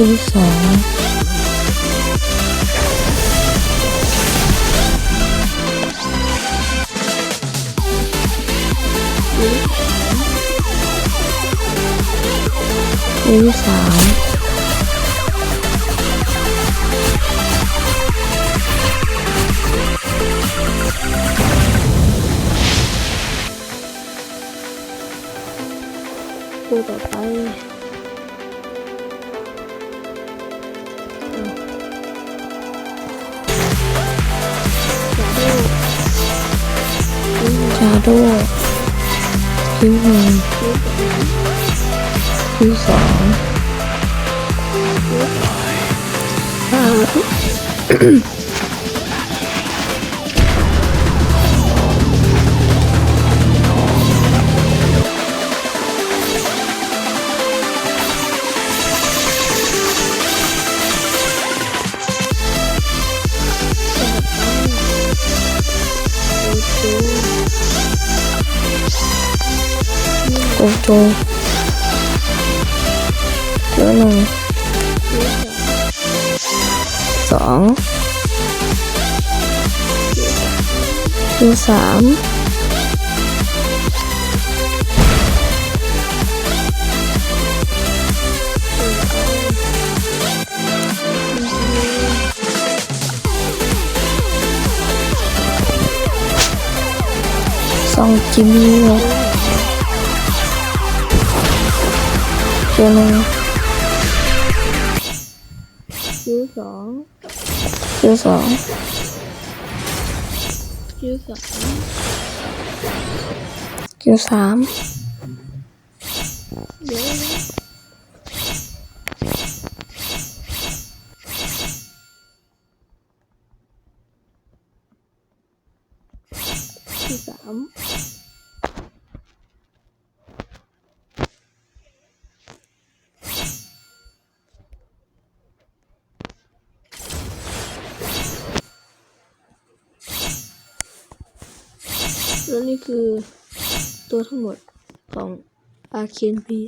ดอาเจนพีอืมสิฮะมาเลยครับสกิลหนึ่งสองสกิลสามตัวต่อไป 下桌。第 one。第啊。 고조 저는 성 13 ต้องจิมี่เลยเจอเลยคิวสองคิวสองคิวสามคิวสามเดี๋ยว นะคิวสามแล้วนี่คือตัวทั้งหมดของอาเคนพี